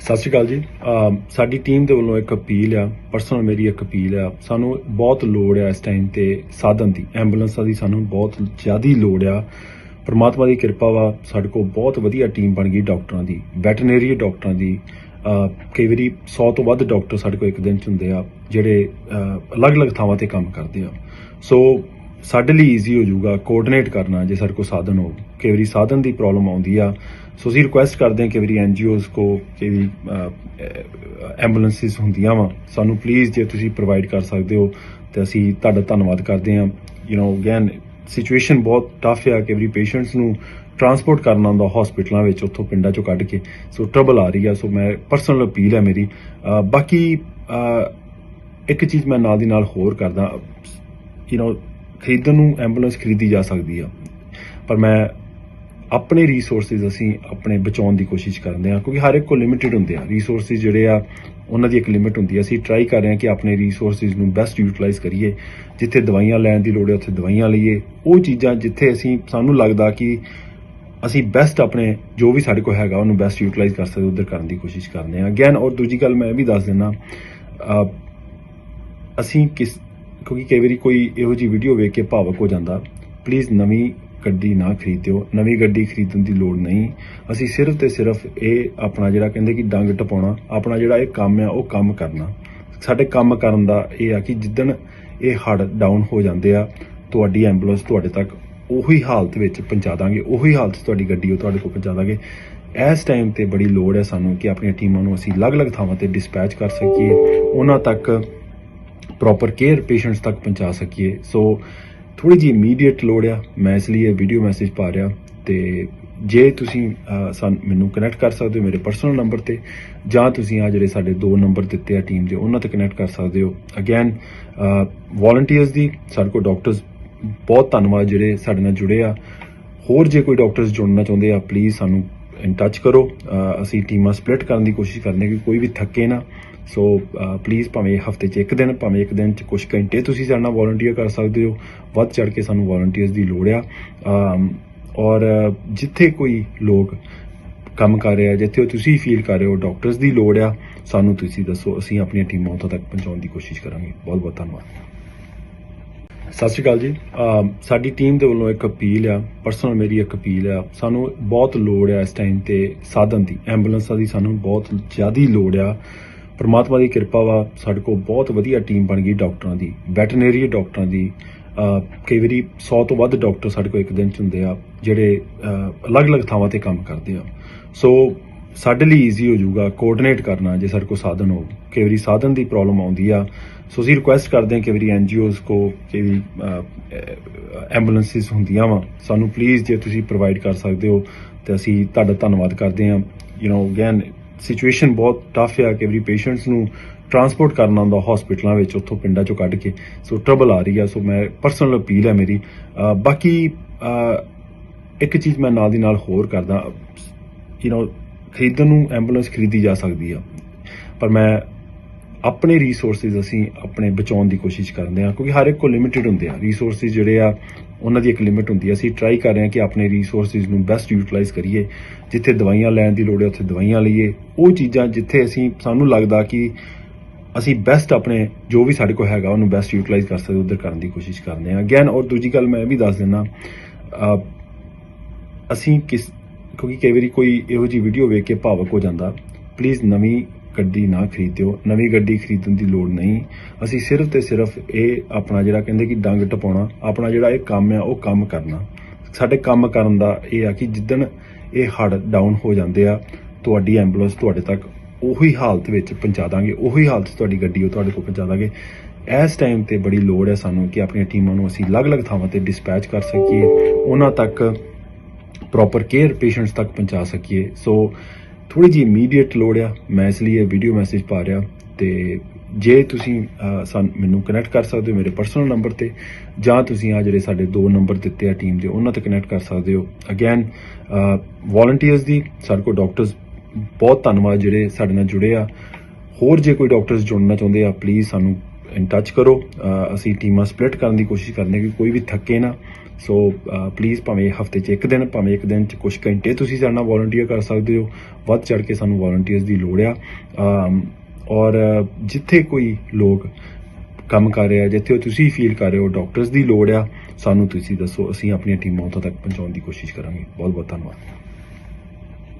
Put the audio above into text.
ਸਤਿ ਸ਼੍ਰੀ ਅਕਾਲ ਜੀ। ਸਾਡੀ ਟੀਮ ਦੇ ਵੱਲੋਂ ਇੱਕ ਅਪੀਲ ਆ ਪਰਸਨਲ ਮੇਰੀ ਇੱਕ ਅਪੀਲ ਆ। ਸਾਨੂੰ ਬਹੁਤ ਲੋੜ ਆ ਇਸ ਟਾਈਮ ਤੇ ਸਾਧਨ ਦੀ ਐਂਬੂਲੈਂਸਾਂ ਦੀ ਸਾਨੂੰ ਬਹੁਤ ਜ਼ਿਆਦੀ ਲੋੜ ਆ। ਪਰਮਾਤਮਾ ਦੀ ਕਿਰਪਾ ਵਾ, ਸਾਡੇ ਕੋਲ ਬਹੁਤ ਵਧੀਆ ਟੀਮ ਬਣ ਗਈ ਡਾਕਟਰਾਂ ਦੀ ਵੈਟਰਨਰੀ ਡਾਕਟਰਾਂ ਦੀ। ਕਈ ਵਾਰੀ 100 ਤੋਂ ਵੱਧ ਡਾਕਟਰ ਸਾਡੇ ਕੋਲ ਇੱਕ ਦਿਨ ਚ ਹੁੰਦੇ ਆ, ਜਿਹੜੇ ਅਲੱਗ-ਅਲੱਗ ਥਾਵਾਂ ਤੇ ਕੰਮ ਕਰਦੇ ਆ। ਸੋ ਸਾਡੇ ਲਈ ਈਜ਼ੀ ਹੋ ਜਾਊਗਾ ਕੋਆਰਡੀਨੇਟ ਕਰਨਾ ਜੇ ਸਾਡੇ ਕੋਲ ਸਾਧਨ ਹੋ ਕਈ ਵਾਰੀ ਸਾਧਨ ਦੀ ਪ੍ਰੋਬਲਮ ਆਉਂਦੀ ਆ ਸੋ ਅਸੀਂ ਰਿਕੁਐਸਟ ਕਰਦੇ ਹਾਂ ਕਿ ਵਾਰੀ ਐਨਜੀਓਜ਼ ਕੋ ਕਿ ਵੀ ਐਂਬੂਲੈਂਸਿਸ ਹੁੰਦੀਆਂ ਵਾ ਸਾਨੂੰ ਪਲੀਜ਼ ਜੇ ਤੁਸੀਂ ਪ੍ਰੋਵਾਈਡ ਕਰ ਸਕਦੇ ਹੋ ਤੇ ਅਸੀਂ ਤੁਹਾਡਾ ਧੰਨਵਾਦ ਕਰਦੇ ਹਾਂ ਯੂ نو ਅਗੇਨ ਸਿਚੁਏਸ਼ਨ ਬਹੁਤ ਟਫ ਆ ਕਿ ਵਾਰੀ ਪੇਸ਼ੈਂਟਸ ਨੂੰ ਟਰਾਂਸਪੋਰਟ ਕਰਨਾ ਹੁੰਦਾ ਹਸਪੀਟਲਾਂ ਵਿੱਚ ਉੱਥੋਂ ਪਿੰਡਾਂ ਚੋਂ ਕੱਢ ਕੇ ਸੋ ਟਰਬਲ ਆ ਰਹੀ ਆ ਸੋ ਮੈਂ ਪਰਸਨਲ ਅਪੀਲ ਹੈ ਮੇਰੀ ਅਹ ਬਾਕੀ ਅਹ ਇੱਕ ਚੀਜ਼ ਮੈਂ ਨਾਲ ਦੀ ਨਾਲ ਹੋਰ ਕਰਦਾ ਯੂ نو ਖਰੀਦਣ ਨੂੰ ਐਂਬੂਲੈਂਸ ਖਰੀਦੀ ਜਾ ਸਕਦੀ ਆ। ਪਰ ਮੈਂ ਆਪਣੇ ਰਿਸੋਰਸਸ ਅਸੀਂ ਆਪਣੇ ਬਚਾਉਣ ਦੀ ਕੋਸ਼ਿਸ਼ ਕਰਦੇ ਹਾਂ, ਕਿਉਂਕਿ ਹਰ ਇੱਕ ਕੋਲ ਲਿਮਿਟਿਡ ਹੁੰਦੇ ਆ। ਰਿਸੋਰਸਸ ਜਿਹੜੇ ਆ, ਉਹਨਾਂ ਦੀ ਇੱਕ ਲਿਮਿਟ ਹੁੰਦੀ ਆ। ਅਸੀਂ ਟਰਾਈ ਕਰ ਰਹੇ ਹਾਂ ਕਿ ਆਪਣੇ ਰਿਸੋਰਸਸ ਨੂੰ ਬੈਸਟ ਯੂਟਿਲਾਈਜ਼ ਕਰੀਏ। ਜਿੱਥੇ ਦਵਾਈਆਂ ਲੈਣ ਦੀ ਲੋੜ ਹੈ, ਉੱਥੇ ਦਵਾਈਆਂ ਲਈਏ। ਉਹ ਚੀਜ਼ਾਂ ਜਿੱਥੇ ਅਸੀਂ, ਸਾਨੂੰ ਲੱਗਦਾ ਕਿ ਅਸੀਂ ਬੈਸਟ ਆਪਣੇ, ਜੋ ਵੀ ਸਾਡੇ ਕੋਲ ਹੈਗਾ, ਉਹਨੂੰ ਬੈਸਟ ਯੂਟਿਲਾਈਜ਼ ਕਰ ਸਕਦੇ, ਉਧਰ ਕਰਨ ਦੀ ਕੋਸ਼ਿਸ਼ ਕਰਦੇ ਹਾਂ। ਅਗੇਨ ਔਰ ਦੂਜੀ ਗੱਲ ਮੈਂ ਇਹ ਵੀ ਦੱਸ ਦਿੰਦਾ ਅਸੀਂ ਕਿਸ ਕਿਉਂਕਿ ਕਈ ਵਾਰੀ ਕੋਈ ਇਹੋ ਜੀ ਵੀਡੀਓ ਵੇਖ ਕੇ ਭਾਵਕ ਹੋ ਜਾਂਦਾ ਪਲੀਜ਼ ਨਵੀਂ ਗੱਡੀ ਨਾ ਖਰੀਦਿਓ, ਨਵੀਂ ਗੱਡੀ ਖਰੀਦਣ ਦੀ ਲੋੜ ਨਹੀਂ। ਅਸੀਂ ਸਿਰਫ ਤੇ ਸਿਰਫ ਇਹ ਆਪਣਾ ਜਿਹੜਾ ਕਹਿੰਦੇ ਕਿ ਡੰਗ ਟਪਾਉਣਾ, ਆਪਣਾ ਜਿਹੜਾ ਇਹ ਕੰਮ ਆ, ਉਹ ਕੰਮ ਕਰਨਾ। ਸਾਡੇ ਕੰਮ ਕਰਨ ਦਾ ਇਹ ਆ ਕਿ ਜਿੱਦਣ ਇਹ ਹੜ ਡਾਊਨ ਹੋ ਜਾਂਦੇ ਆ, ਤੁਹਾਡੀ ਐਂਬੂਲੈਂਸ ਤੁਹਾਡੇ ਤੱਕ ਉਹੀ ਹਾਲਤ ਵਿੱਚ ਪਹੁੰਚਾ ਦਾਂਗੇ, ਉਹੀ ਹਾਲਤ 'ਚ ਤੁਹਾਡੀ ਗੱਡੀ ਉਹ ਤੁਹਾਡੇ ਕੋਲ ਪਹੁੰਚਾ ਦਾਂਗੇ। ਇਸ ਟਾਈਮ ਤੇ ਬੜੀ ਲੋੜ ਹੈ ਸਾਨੂੰ ਕਿ ਆਪਣੀਆਂ ਟੀਮਾਂ ਨੂੰ ਅਸੀਂ ਅਲੱਗ-ਅਲੱਗ ਥਾਵਾਂ ਤੇ ਡਿਸਪੈਚ ਕਰ ਸਕੀਏ। ਉਹਨਾਂ ਤੱਕ ਪ੍ਰੋਪਰ ਕੇਅਰ ਪੇਸ਼ੈਂਟਸ ਤੱਕ ਪਹੁੰਚਾ ਸਕੀਏ। ਸੋ ਥੋੜੀ ਜੀ ਇਮੀਡੀਏਟ ਲੋੜ ਆ। ਮੈਂ ਇਸ ਲਈ ਇਹ ਵੀਡੀਓ ਮੈਸੇਜ ਪਾ ਰਿਹਾ। ਤੇ ਜੇ ਤੁਸੀਂ ਸਾਨ ਮੈਨੂੰ ਕਨੈਕਟ ਕਰ ਸਕਦੇ ਹੋ ਮੇਰੇ ਪਰਸਨਲ ਨੰਬਰ ਤੇ, ਜਾਂ ਤੁਸੀਂ ਆ ਜਿਹੜੇ ਸਾਡੇ ਦੋ ਨੰਬਰ ਦਿੱਤੇ ਆ ਟੀਮ ਦੇ, ਉਹਨਾਂ ਤੇ ਕਨੈਕਟ ਕਰ ਸਕਦੇ ਹੋ। ਅਗੇਨ ਵੋਲੰਟੀਅਰਸ ਦੀ ਸਾਡੇ ਕੋਲ ਡਾਕਟਰਸ ਬਹੁਤ ਧੰਨਵਾਦ ਜਿਹੜੇ ਸਾਡੇ ਨਾਲ ਜੁੜੇ ਆ। ਹੋਰ ਜੇ ਕੋਈ ਡਾਕਟਰਸ ਜੁੜਨਾ ਚਾਹੁੰਦੇ ਆ ਪਲੀਜ਼ ਸਾਨੂੰ ਇਨ ਟੱਚ ਕਰੋ। ਅਸੀਂ ਟੀਮਾਂ ਸਪਲਿਟ ਕਰਨ ਦੀ ਕੋਸ਼ਿਸ਼ ਕਰਨੇ ਕਿ ਕੋਈ ਵੀ ਥੱਕੇ ਨਾ। ਸੋ ਪਲੀਜ਼ ਭਾਵੇਂ ਹਫ਼ਤੇ 'ਚ ਇੱਕ ਦਿਨ, ਭਾਵੇਂ ਇੱਕ ਦਿਨ 'ਚ ਕੁਝ ਘੰਟੇ ਤੁਸੀਂ ਸਾਡੇ ਨਾਲ ਵੋਲੰਟੀਅਰ ਕਰ ਸਕਦੇ ਹੋ। ਵੱਧ ਚੜ ਕੇ ਸਾਨੂੰ ਵੋਲੰਟੀਅਰਸ ਦੀ ਲੋੜ ਆ। ਔਰ ਜਿੱਥੇ ਕੋਈ ਲੋਕ ਕੰਮ ਕਰ ਰਿਹਾ, ਜਿੱਥੇ ਤੁਸੀਂ ਫੀਲ ਕਰ ਰਹੇ ਹੋ ਡਾਕਟਰਸ ਦੀ ਲੋੜ ਆ, ਸਾਨੂੰ ਤੁਸੀਂ ਦੱਸੋ। ਅਸੀਂ ਆਪਣੀਆਂ ਟੀਮਾਂ ਉੱਥੋਂ ਤੱਕ ਪਹੁੰਚਾਉਣ ਦੀ ਕੋਸ਼ਿਸ਼ ਕਰਾਂਗੇ। ਬਹੁਤ ਬਹੁਤ ਧੰਨਵਾਦ। ਸਤਿ ਸ਼੍ਰੀ ਅਕਾਲ ਜੀ। ਸਾਡੀ ਟੀਮ ਦੇ ਵੱਲੋਂ ਇੱਕ ਅਪੀਲ ਆ ਪਰਸਨਲ ਮੇਰੀ ਇੱਕ ਅਪੀਲ ਆ। ਸਾਨੂੰ ਬਹੁਤ ਲੋੜ ਆ ਇਸ ਟਾਈਮ ਤੇ ਸਾਧਨ ਦੀ ਐਂਬੂਲੈਂਸਾਂ ਦੀ ਸਾਨੂੰ ਬਹੁਤ ਜ਼ਿਆਦੀ ਲੋੜ ਆ। ਪਰਮਾਤਮਾ ਦੀ ਕਿਰਪਾ ਵਾ, ਸਾਡੇ ਕੋਲ ਬਹੁਤ ਵਧੀਆ ਟੀਮ ਬਣ ਗਈ ਡਾਕਟਰਾਂ ਦੀ ਵੈਟਰਨਰੀ ਡਾਕਟਰਾਂ ਦੀ। ਕਈ ਵਾਰੀ 100 ਤੋਂ ਵੱਧ ਡਾਕਟਰ ਸਾਡੇ ਕੋਲ ਇੱਕ ਦਿਨ ਚ ਹੁੰਦੇ ਆ, ਜਿਹੜੇ ਅਲੱਗ-ਅਲੱਗ ਥਾਵਾਂ ਤੇ ਕੰਮ ਕਰਦੇ ਆ। ਸੋ ਸਾਡੇ ਲਈ ਈਜ਼ੀ ਹੋ ਜਾਊਗਾ ਕੋਆਰਡੀਨੇਟ ਕਰਨਾ ਜੇ ਸਾਡੇ ਕੋਲ ਸਾਧਨ ਹੋ ਕਈ ਵਾਰੀ ਸਾਧਨ ਦੀ ਪ੍ਰੋਬਲਮ ਆਉਂਦੀ ਆ ਸੋ ਅਸੀਂ ਰਿਕੁਐਸਟ ਕਰਦੇ ਹਾਂ ਕਿ ਵਾਰੀ ਐਨਜੀਓਜ਼ ਕੋ ਕਿ ਵੀ ਐਂਬੂਲੈਂਸਿਸ ਹੁੰਦੀਆਂ ਵਾ ਸਾਨੂੰ ਪਲੀਜ਼ ਜੇ ਤੁਸੀਂ ਪ੍ਰੋਵਾਈਡ ਕਰ ਸਕਦੇ ਹੋ ਤੇ ਅਸੀਂ ਤੁਹਾਡਾ ਧੰਨਵਾਦ ਕਰਦੇ ਹਾਂ ਯੂ نو ਅਗੇਨ ਸਿਚੁਏਸ਼ਨ ਬਹੁਤ ਟਫ ਆ ਕਿ ਵਾਰੀ ਪੇਸ਼ੈਂਟਸ ਨੂੰ ਟਰਾਂਸਪੋਰਟ ਕਰਨਾ ਹੁੰਦਾ ਹਸਪੀਟਲਾਂ ਵਿੱਚ ਉੱਥੋਂ ਪਿੰਡਾਂ ਚੋਂ ਕੱਢ ਕੇ ਸੋ ਟਰਬਲ ਆ ਰਹੀ ਆ ਸੋ ਮੈਂ ਪਰਸਨਲ ਅਪੀਲ ਹੈ ਮੇਰੀ ਅਹ ਬਾਕੀ ਅਹ ਇੱਕ ਚੀਜ਼ ਮੈਂ ਨਾਲ ਦੀ ਨਾਲ ਹੋਰ ਕਰਦਾ ਯੂ نو ਖਰੀਦਣ ਨੂੰ ਐਂਬੂਲੈਂਸ ਖਰੀਦੀ ਜਾ ਸਕਦੀ ਆ। ਪਰ ਮੈਂ ਆਪਣੇ ਰਿਸੋਰਸਸ ਅਸੀਂ ਆਪਣੇ ਬਚਾਉਣ ਦੀ ਕੋਸ਼ਿਸ਼ ਕਰਦੇ ਹਾਂ, ਕਿਉਂਕਿ ਹਰ ਇੱਕ ਕੋਲ ਲਿਮਿਟਿਡ ਹੁੰਦੇ ਆ। ਰਿਸੋਰਸਸ ਜਿਹੜੇ ਆ, ਉਹਨਾਂ ਦੀ ਇੱਕ ਲਿਮਿਟ ਹੁੰਦੀ ਆ। ਅਸੀਂ ਟਰਾਈ ਕਰ ਰਹੇ ਹਾਂ ਕਿ ਆਪਣੇ ਰਿਸੋਰਸਸ ਨੂੰ ਬੈਸਟ ਯੂਟਿਲਾਈਜ਼ ਕਰੀਏ। ਜਿੱਥੇ ਦਵਾਈਆਂ ਲੈਣ ਦੀ ਲੋੜ ਹੈ, ਉੱਥੇ ਦਵਾਈਆਂ ਲਈਏ। ਉਹ ਚੀਜ਼ਾਂ ਜਿੱਥੇ ਅਸੀਂ, ਸਾਨੂੰ ਲੱਗਦਾ ਕਿ ਅਸੀਂ ਬੈਸਟ ਆਪਣੇ, ਜੋ ਵੀ ਸਾਡੇ ਕੋਲ ਹੈਗਾ, ਉਹਨੂੰ ਬੈਸਟ ਯੂਟਿਲਾਈਜ਼ ਕਰ ਸਕਦੇ, ਉਧਰ ਕਰਨ ਦੀ ਕੋਸ਼ਿਸ਼ ਕਰਦੇ ਹਾਂ। ਅਗੇਨ ਔਰ ਦੂਜੀ ਗੱਲ ਮੈਂ ਇਹ ਵੀ ਦੱਸ ਦਿੰਦਾ ਅਸੀਂ ਕਿਸ ਕਿਉਂਕਿ ਕਈ ਵਾਰੀ ਕੋਈ ਇਹੋ ਜੀ ਵੀਡੀਓ ਵੇਖ ਕੇ ਭਾਵਕ ਹੋ ਜਾਂਦਾ ਪਲੀਜ਼ ਨਵੀਂ ਗੱਡੀ ਨਾ ਖਰੀਦਿਓ, ਨਵੀਂ ਗੱਡੀ ਖਰੀਦਣ ਦੀ ਲੋੜ ਨਹੀਂ। ਅਸੀਂ ਸਿਰਫ ਤੇ ਸਿਰਫ ਇਹ ਆਪਣਾ ਜਿਹੜਾ ਕਹਿੰਦੇ ਕਿ ਡੰਗ ਟਪਾਉਣਾ, ਆਪਣਾ ਜਿਹੜਾ ਇਹ ਕੰਮ ਆ, ਉਹ ਕੰਮ ਕਰਨਾ। ਸਾਡੇ ਕੰਮ ਕਰਨ ਦਾ ਇਹ ਆ ਕਿ ਜਿੱਦਣ ਇਹ ਹੜ ਡਾਊਨ ਹੋ ਜਾਂਦੇ ਆ, ਤੁਹਾਡੀ ਐਂਬੂਲੈਂਸ ਤੁਹਾਡੇ ਤੱਕ ਉਹੀ ਹਾਲਤ ਵਿੱਚ ਪਹੁੰਚਾ ਦਾਂਗੇ, ਉਹੀ ਹਾਲਤ ਤੁਹਾਡੀ ਗੱਡੀ ਉਹ ਤੁਹਾਡੇ ਕੋਲ ਪਹੁੰਚਾ ਦਾਂਗੇ। ਇਸ ਟਾਈਮ ਤੇ ਬੜੀ ਲੋੜ ਹੈ ਸਾਨੂੰ ਕਿ ਆਪਣੀਆਂ ਟੀਮਾਂ ਨੂੰ ਅਸੀਂ ਅਲੱਗ-ਅਲੱਗ ਥਾਵਾਂ ਤੇ ਡਿਸਪੈਚ ਕਰ ਸਕੀਏ। ਉਹਨਾਂ ਤੱਕ ਪ੍ਰੋਪਰ ਕੇਅਰ ਪੇਸ਼ੈਂਟਸ ਤੱਕ ਪਹੁੰਚਾ ਸਕੀਏ। ਸੋ ਥੋੜੀ ਜੀ ਇਮੀਡੀਏਟ ਲੋੜ ਆ। ਮੈਂ ਇਸ ਲਈ ਇਹ ਵੀਡੀਓ ਮੈਸੇਜ ਪਾ ਰਿਹਾ। ਤੇ ਜੇ ਤੁਸੀਂ ਸਾਨ ਮੈਨੂੰ ਕਨੈਕਟ ਕਰ ਸਕਦੇ ਹੋ ਮੇਰੇ ਪਰਸਨਲ ਨੰਬਰ ਤੇ, ਜਾਂ ਤੁਸੀਂ ਆ ਜਿਹੜੇ ਸਾਡੇ ਦੋ ਨੰਬਰ ਦਿੱਤੇ ਆ ਟੀਮ ਦੇ, ਉਹਨਾਂ ਤੇ ਕਨੈਕਟ ਕਰ ਸਕਦੇ ਹੋ। ਅਗੇਨ ਵੋਲੰਟੀਅਰਸ ਦੀ ਸਾਡੇ ਕੋਲ ਡਾਕਟਰਸ ਬਹੁਤ ਧੰਨਵਾਦ ਜਿਹੜੇ ਸਾਡੇ ਨਾਲ ਜੁੜੇ ਆ। ਹੋਰ ਜੇ ਕੋਈ ਡਾਕਟਰਸ ਜੁੜਨਾ ਚਾਹੁੰਦੇ ਆ ਪਲੀਜ਼ ਸਾਨੂੰ ਇਨ ਟੱਚ ਕਰੋ। ਅਸੀਂ ਟੀਮਾਂ ਸਪਲਿਟ ਕਰਨ ਦੀ ਕੋਸ਼ਿਸ਼ ਕਰਨੇ ਕਿ ਕੋਈ ਵੀ ਥੱਕੇ ਨਾ। ਸੋ ਪਲੀਜ਼ uh, ਭਾਵੇਂ ਹਫ਼ਤੇ 'ਚ ਇੱਕ ਦਿਨ, ਭਾਵੇਂ ਇੱਕ ਦਿਨ 'ਚ ਕੁਝ ਘੰਟੇ ਤੁਸੀਂ ਸਾਡੇ ਨਾਲ ਵੋਲੰਟੀਅਰ ਕਰ ਸਕਦੇ ਹੋ। ਵੱਧ ਚੜ ਕੇ ਸਾਨੂੰ ਵੋਲੰਟੀਅਰਸ ਦੀ ਲੋੜ ਆ। um, ਔਰ ਜਿੱਥੇ ਕੋਈ ਲੋਕ ਕੰਮ ਕਰ ਰਿਹਾ ਜਿੱਥੇ ਤੁਸੀਂ ਫੀਲ ਕਰ ਰਹੇ ਹੋ ਡਾਕਟਰਸ ਦੀ ਲੋੜ ਆ, ਸਾਨੂੰ ਤੁਸੀਂ ਦੱਸੋ। ਅਸੀਂ ਆਪਣੀਆਂ ਟੀਮਾਂ ਉੱਥੋਂ ਤੱਕ ਪਹੁੰਚਾਉਣ ਦੀ ਕੋਸ਼ਿਸ਼ ਕਰਾਂਗੇ। ਬਹੁਤ ਬਹੁਤ ਧੰਨਵਾਦ।